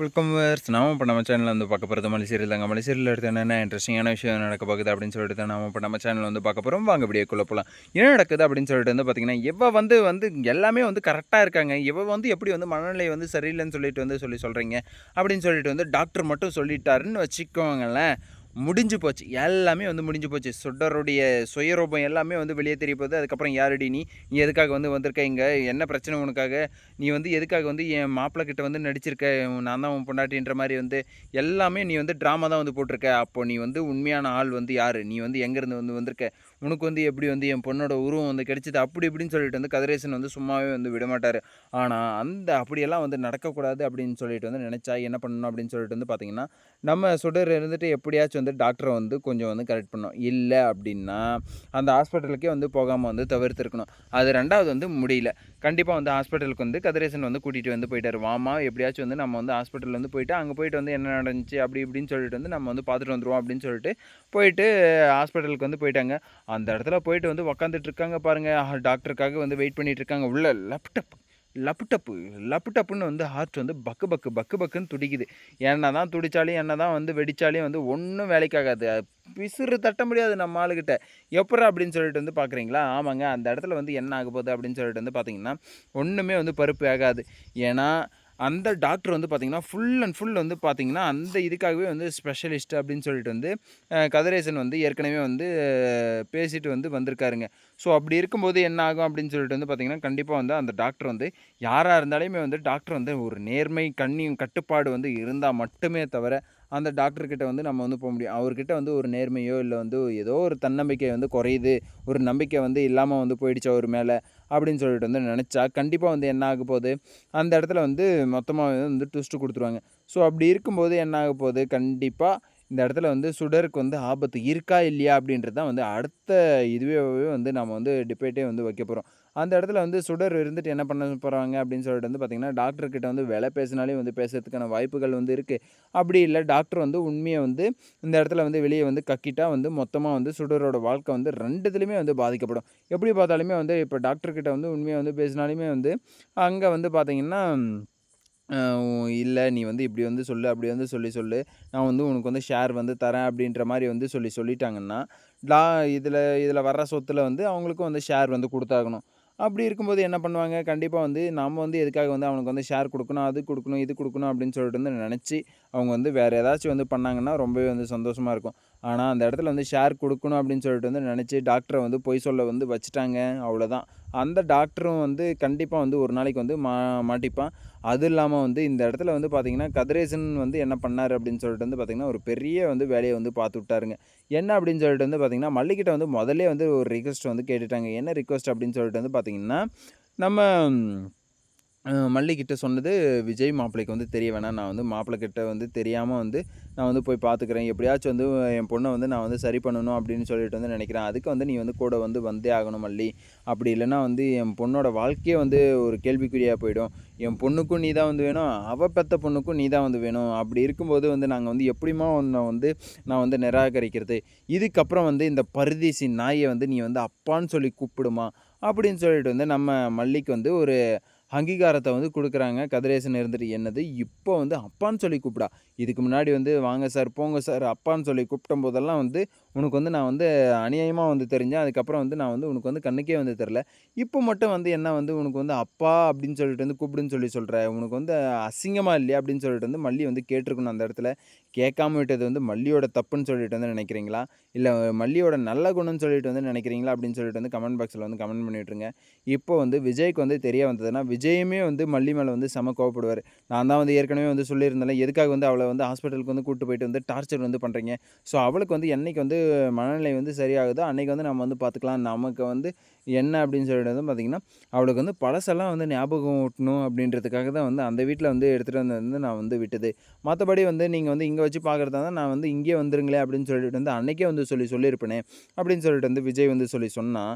Welcome verse நாம இப்போ நம்ம சேனலில் வந்து பார்க்க போகிறது மலைசீரியல் தாங்க. மலைசீரியல் எடுத்து என்னென்ன இன்ட்ரெஸ்டிங்கான விஷயம் நடக்க போகுது அப்படின்னு சொல்லிட்டு தான் நாம இப்போ நம்ம சேனல் வந்து பார்க்க போகிறோம் வாங்க வீடியோக்குள்ளே போகலாம் என்ன நடக்குது அப்படின்னு சொல்லிட்டு வந்து பார்த்தீங்கன்னா எவ்வளோ வந்து வந்து எல்லாமே வந்து கரெக்டாக இருக்காங்க. எவ்வளோ வந்து எப்படி வந்து மனநிலை வந்து சரியில்லைன்னு சொல்லிட்டு வந்து சொல்லி சொல்கிறீங்க அப்படின்னு சொல்லிட்டு வந்து டாக்டர் மட்டும் சொல்லிட்டாருன்னு வச்சுக்கோங்களேன். முடிஞ்சு போச்சு. எல்லாமே வந்து முடிஞ்சு போச்சு. சுடருடைய சுயரூபம் எல்லாமே வந்து வெளியே தெரிய போகுது. அதுக்கப்புறம் யாரடி நீ? நீ எதுக்காக வந்து வந்திருக்க இங்கே? என்ன பிரச்சனை உனக்காக? நீ வந்து எதுக்காக வந்து என் மாப்பிள்ளை கிட்ட வந்து நடிச்சிருக்க? நான் தான் உன் பொண்டாட்டின்ற மாதிரி வந்து எல்லாமே நீ வந்து ட்ராமா தான் வந்து போட்டிருக்க. அப்போ நீ வந்து உண்மையான ஆள் வந்து யார்? நீ வந்து எங்கேருந்து வந்து வந்திருக்க? உனக்கு வந்து எப்படி வந்து என் பொண்ணோட உருவம் வந்து கிடைச்சிது? அப்படி இப்படின்னு சொல்லிட்டு வந்து கதிரேசன் வந்து சும்மாவே வந்து விட மாட்டார் ஆனால் அந்த அப்படியெல்லாம் வந்து நடக்கக்கூடாது அப்படின்னு சொல்லிட்டு வந்து நினச்சா என்ன பண்ணணும் அப்படின்னு சொல்லிட்டு வந்து பார்த்தீங்கன்னா நம்ம சுடர் இருந்துட்டு எப்படியாச்சும் வந்து டாக்டரை வந்து கொஞ்சம் வந்து கரெக்ட் பண்ணணும். இல்லை அப்படின்னா அந்த ஹாஸ்பிட்டலுக்கே வந்து போகாமல் வந்து தவிர்த்துருக்கணும். அது ரெண்டாவது வந்து முடியல. கண்டிப்பாக வந்து ஹாஸ்பிட்டலுக்கு வந்து கதிரேசன் வந்து கூட்டிகிட்டு வந்து போயிட்டார். வாமா எப்படியாச்சும் வந்து நம்ம வந்து ஹாஸ்பிட்டல் வந்து போயிட்டு அங்கே போயிட்டு வந்து என்ன நடந்துச்சு அப்படி இப்படின்னு சொல்லிட்டு வந்து நம்ம வந்து பார்த்துட்டு வந்துடுவோம் அப்படின்னு சொல்லிட்டு போயிட்டு ஹாஸ்பிட்டலுக்கு வந்து போயிட்டாங்க. அந்த இடத்துல போயிட்டு வந்து உக்காந்துட்டு இருக்காங்க பாருங்கள் டாக்டருக்காக வந்து வெயிட் பண்ணிகிட்டு இருக்காங்க. உள்ள லேப்டாப் லப்டப்பு லப்டப்புன்னு வந்து ஹார்ட் வந்து பக்கு பக்கு பக்கு பக்குன்னு துடிக்குது. என்ன தான் துடித்தாலும் என்ன தான் வந்து வெடித்தாலையும் வந்து ஒன்றும் வேலைக்காகாது பிசுறு தட்ட முடியாது நம்ம ஆளுக்கிட்ட எப்பரா அப்படின்னு சொல்லிட்டு வந்து பார்க்குறீங்களா ஆமாங்க. அந்த இடத்துல வந்து என்ன ஆக போகுது அப்படின்னு சொல்லிட்டு வந்து பார்த்தீங்கன்னா ஒன்றுமே வந்து பருப்பு ஆகாது. ஏன்னா அந்த டாக்டர் வந்து பார்த்திங்கன்னா ஃபுல் அண்ட் ஃபுல் வந்து பார்த்திங்கன்னா அந்த இதுக்காகவே வந்து ஸ்பெஷலிஸ்ட் அப்படின்னு சொல்லிட்டு வந்து கதிரேசன் வந்து ஏற்கனவே வந்து பேசிட்டு வந்து வந்திருக்காருங்க. ஸோ அப்படி இருக்கும்போது என்ன ஆகும் அப்படின்னு சொல்லிட்டு வந்து பார்த்திங்கன்னா கண்டிப்பாக வந்து அந்த டாக்டர் வந்து யாராக இருந்தாலுமே வந்து டாக்டர் வந்து ஒரு நேர்மை கண்ணியும் கட்டுப்பாடு வந்து இருந்தால் மட்டுமே தவிர அந்த டாக்டர்கிட்ட வந்து நம்ம வந்து போக முடியும். அவர்கிட்ட வந்து ஒரு நேர்மையோ இல்லை வந்து ஏதோ ஒரு தன்னம்பிக்கை வந்து குறையுது. ஒரு நம்பிக்கை வந்து இல்லாமல் வந்து போயிடுச்சு அவர் மேலே அப்படின்னு சொல்லிட்டு வந்து நினச்சா கண்டிப்பாக வந்து என்ன ஆக போகுது? அந்த இடத்துல வந்து மொத்தமாக வந்து ட்விஸ்ட்டு கொடுத்துருவாங்க. ஸோ அப்படி இருக்கும்போது என்ன ஆக போகுது? கண்டிப்பாக இந்த இடத்துல வந்து சுடருக்கு வந்து ஆபத்து இருக்கா இல்லையா அப்படின்றது தான் வந்து அடுத்த இதுவே வந்து நம்ம வந்து டிபேட்டே வந்து வைக்க போகிறோம் அந்த இடத்துல வந்து சுடர் இருந்துட்டு என்ன பண்ண போகிறாங்க அப்படின்னு சொல்லிட்டு வந்து பார்த்திங்கன்னா டாக்டர்கிட்ட வந்து விலை பேசினாலே வந்து பேசுறதுக்கான வாய்ப்புகள் வந்து இருக்குது அப்படி இல்லை டாக்டர் வந்து உண்மையை வந்து இந்த இடத்துல வந்து வெளியே வந்து கக்கிட்டா வந்து மொத்தமாக வந்து சுடரோட வாழ்க்கை வந்து ரெண்டுத்துலேயுமே வந்து பாதிக்கப்படும். எப்படி பார்த்தாலுமே வந்து இப்போ டாக்டர்கிட்ட வந்து உண்மையை வந்து பேசினாலுமே வந்து அங்கே வந்து பார்த்திங்கன்னா இல்லை நீ வந்து இப்படி வந்து சொல்லு அப்படி வந்து சொல்லி சொல்லு. நான் வந்து உனக்கு வந்து ஷேர் வந்து தரேன் அப்படின்ற மாதிரி வந்து சொல்லி சொல்லிட்டாங்கன்னா லா இதில் இதில் வர்ற சொத்தில் வந்து அவங்களுக்கும் வந்து ஷேர் வந்து கொடுத்தாகணும். அப்படி இருக்கும்போது என்ன பண்ணுவாங்க? கண்டிப்பாக வந்து நம்ம வந்து எதுக்காக வந்து அவனுக்கு வந்து ஷேர் கொடுக்கணும் அது கொடுக்கணும் இது கொடுக்கணும் அப்படின்னு சொல்லிட்டு வந்து நினச்சி அவங்க வந்து வேறு ஏதாச்சும் வந்து பண்ணாங்கன்னா ரொம்பவே வந்து சந்தோஷமாக இருக்கும். ஆனால் அந்த இடத்துல வந்து ஷேர் கொடுக்கணும் அப்படின்னு சொல்லிட்டு வந்து நினச்சி டாக்டரை வந்து பொய் சொல்ல வந்து வச்சுட்டாங்க. அவ்வளோதான் அந்த டாக்டரும் வந்து கண்டிப்பாக வந்து ஒரு நாளைக்கு வந்து மா மாட்டிப்பான். அது இல்லாமல் வந்து இந்த இடத்துல வந்து பார்த்திங்கன்னா கதிரேசன் வந்து என்ன பண்ணார் அப்படின்னு சொல்லிட்டு வந்து பார்த்திங்கன்னா ஒரு பெரிய வந்து வேலையை வந்து பார்த்து விட்டாருங்க. என்ன அப்படின்னு சொல்லிட்டு வந்து பார்த்திங்கன்னா மல்லிகிட்ட வந்து முதல்லே வந்து ஒரு ரிக்வஸ்ட் வந்து கேட்டுட்டாங்க. என்ன ரிக்வஸ்ட் அப்படின்னு சொல்லிட்டு வந்து பார்த்திங்கன்னா நம்ம அஹ், மல்லிகிட்ட சொன்னது விஜய் மாப்பிள்ளைக்கு வந்து தெரிய வேணாம். நான் வந்து மாப்பிள்ளைக்கிட்ட வந்து தெரியாமல் வந்து நான் வந்து போய் பார்த்துக்கிறேன் எப்படியாச்சும் வந்து என் பொண்ணை வந்து நான் வந்து சரி பண்ணணும் அப்படின்னு சொல்லிட்டு வந்து நினைக்கிறேன். அதுக்கு வந்து நீ வந்து கூட வந்து வந்தே ஆகணும் மல்லி. அப்படி இல்லைன்னா வந்து என் பொண்ணோட வாழ்க்கையே வந்து ஒரு கேள்விக்குறியாக போயிடும். என் பொண்ணுக்கும் நீ தான் வந்து வேணும். அவள் பெத்த பொண்ணுக்கும் நீ தான் வந்து வேணும். அப்படி இருக்கும்போது வந்து நாங்கள் வந்து எப்படிமா உன்னை வந்து நான் வந்து நிராகரிக்கிறது? இதுக்கப்புறம் வந்து இந்த பரதேசி நாயை வந்து நீ வந்து அப்பான்னு சொல்லி கூப்பிடுமா? அப்படின்னு சொல்லிட்டு வந்து நம்ம மல்லிக்கு வந்து ஒரு அங்கீகாரத்தை வந்து கொடுக்குறாங்க. கதிரேசன் இருந்துட்டு என்னது? இப்போ வந்து அப்பான்னு சொல்லி கூப்பிடா. இதுக்கு முன்னாடி வந்து வாங்க சார் போங்க சார் அப்பான்னு சொல்லி கூப்பிட்ட போதெல்லாம் வந்து உனக்கு வந்து நான் வந்து அநியாயமாக வந்து தெரிஞ்சேன். அதுக்கப்புறம் வந்து நான் வந்து உனக்கு வந்து கண்ணுக்கே வந்து தெரில. இப்போ மட்டும் வந்து என்ன வந்து உனக்கு வந்து அப்பா அப்படின்னு சொல்லிட்டு வந்து கூப்பிடுன்னு சொல்லி சொல்கிற உனக்கு வந்து அசிங்கமாக இல்லையா? அப்படின்னு சொல்லிட்டு வந்து மல்லி வந்து கேட்டிருக்கணும் அந்த இடத்துல. கேட்காம விட்டது வந்து மல்லியோட தப்புன்னு சொல்லிட்டு வந்து நினைக்கிறீங்களா? இல்லை மல்லியோட நல்ல குணம்னு சொல்லிட்டு வந்து நினைக்கிறீங்களா? அப்படின்னு சொல்லிட்டு வந்து கமெண்ட் பாக்ஸில் வந்து கமெண்ட் பண்ணிட்டுருங்க இப்போ வந்து விஜய்க்கு வந்து தெரிய வந்ததுன்னா விஜயுமே வந்து மல்லி மேலே வந்து செம கோவப்படுவார். நான் தான் வந்து ஏற்கனவே வந்து சொல்லியிருந்தேன் எதுக்காக வந்து அவளை வந்து ஹாஸ்பிட்டலுக்கு வந்து கூட்டு போயிட்டு வந்து டார்ச்சர் வந்து பண்ணுறீங்க ஸோ அவளுக்கு வந்து என்றைக்கு வந்து மனநிலை வந்து சரியாகுதோ அன்னைக்கு வந்து நம்ம வந்து பார்த்துக்கலாம் நமக்கு வந்து என்ன அப்படின்னு சொல்லிட்டு வந்து பார்த்திங்கன்னா அவளுக்கு வந்து பழசெல்லாம் வந்து ஞாபகம் ஊட்டணும் அப்படின்றதுக்காக தான் வந்து அந்த வீட்டில் வந்து எடுத்துகிட்டு வந்து வந்து நான் வந்து விட்டது. மற்றபடி வந்து நீங்கள் வந்து இங்கே வச்சு பார்க்குறதா தான் நான் வந்து இங்கே வந்துருங்களே அப்படின்னு சொல்லிட்டு வந்து அன்னைக்கே வந்து சொல்லி சொல்லியிருப்பேனே அப்படின்னு சொல்லிட்டு வந்து விஜய் வந்து சொல்லி சொன்னால்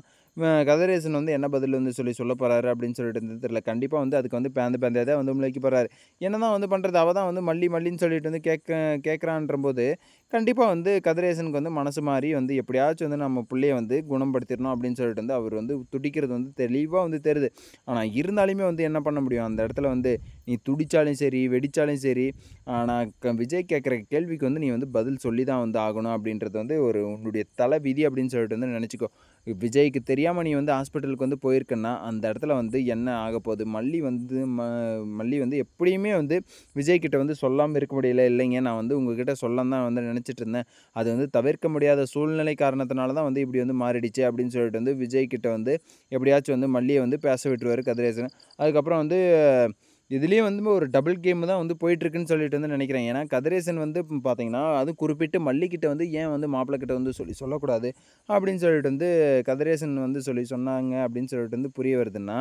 கதிரேசன் வந்து என்ன பதில் வந்து சொல்லி சொல்ல போகிறாரு அப்படின்னு சொல்லிட்டு இருந்தது தெரியல. கண்டிப்பாக வந்து அதுக்கு வந்து பேந்து பேந்தே தான் வந்து முளைக்கு போகிறாரு என்ன தான் வந்து பண்ணுறது அவள் தான் வந்து மல்லி மல்லின்னு சொல்லிட்டு வந்து கேட்க கேட்குறான்ற போது கண்டிப்பாக வந்து கதிரேசனுக்கு வந்து மனசு மாறி வந்து எப்படியாச்சும் வந்து நம்ம பிள்ளைய வந்து குணப்படுத்திடணும் அப்படின்னு சொல்லிட்டு வந்து அவர் வந்து துடிக்கிறது வந்து தெளிவாக வந்து தெரியுது. ஆனால் இருந்தாலுமே வந்து என்ன பண்ண முடியும்? அந்த இடத்துல வந்து நீ துடித்தாலும் சரி வெடிச்சாலும் சரி ஆனால் க விஜய் கேட்குற கேள்விக்கு வந்து நீ வந்து பதில் சொல்லி தான் வந்து ஆகணும் அப்படின்றது வந்து ஒரு உன்னுடைய தலை விதி அப்படின்னு சொல்லிட்டு வந்து நினச்சிக்கோ. விஜய்க்கு தெரியும் தெரியாமல் நீ வந்து ஹாஸ்பிட்டலுக்கு வந்து போயிருக்கேன்னா அந்த இடத்துல வந்து என்ன ஆக போகுது? மல்லி வந்து ம மல்லி வந்து எப்படியுமே வந்து விஜய்கிட்ட வந்து சொல்லாமல் இருக்க முடியல இல்லைங்க. நான் வந்து உங்ககிட்ட சொல்லாம தான் வந்து நினச்சிட்டு இருந்தேன். அது வந்து தவிர்க்க முடியாத சூழ்நிலை காரணத்தினால தான் வந்து இப்படி வந்து மாறிடுச்சு அப்படின்னு சொல்லிட்டு வந்து விஜய்கிட்ட வந்து எப்படியாச்சும் வந்து மல்லியை வந்து பேச விட்டுருவார் கதிரேசன். அதுக்கப்புறம் வந்து இதுலேயும் வந்து ஒரு டபுள் கேம் தான் வந்து போயிட்டுருக்குன்னு சொல்லிட்டு வந்து நினைக்கிறேன். ஏன்னா கதிரேசன் வந்து பார்த்தீங்கன்னா அதுவும் குறிப்பிட்டு மல்லிக்கிட்ட வந்து ஏன் வந்து மாப்பிள்ளக்கிட்ட வந்து சொல்லி சொல்லக்கூடாது அப்படின்னு சொல்லிட்டு வந்து கதிரேசன் வந்து சொல்லி சொன்னாங்க அப்படின்னு சொல்லிட்டு வந்து புரிய வருதுன்னா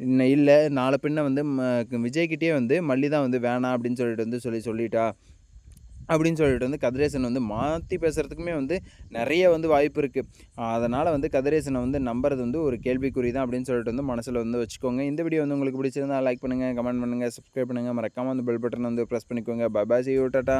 இன்னும் இல்லை நாளை பின்ன வந்து ம விஜய்கிட்டே வந்து மல்லி தான் வந்து வேணாம் அப்படின்னு சொல்லிட்டு வந்து சொல்லி சொல்லிட்டா. அப்படின்னு சொல்லிட்டு வந்து கதிரேசன் வந்து மாற்றி பேசுகிறதுக்குமே வந்து நிறைய வந்து வாய்ப்பு இருக்குது அதனால் வந்து கதிரேசனை வந்து நம்புறது வந்து ஒரு கேள்விக்குறி தான் அப்படின்னு சொல்லிட்டு வந்து மனசில் வந்து வச்சுக்கோங்க. இந்த வீடியோ வந்து உங்களுக்கு பிடிச்சிருந்தா லைக் பண்ணுங்கள் கமெண்ட் பண்ணுங்கள் சப்ஸ்கிரைப் பண்ணுங்கள் மறக்காமல் வந்து பெல் பட்டன் வந்து ப்ரெஸ் பண்ணிக்கோங்க. பபாசி சி டாட்டா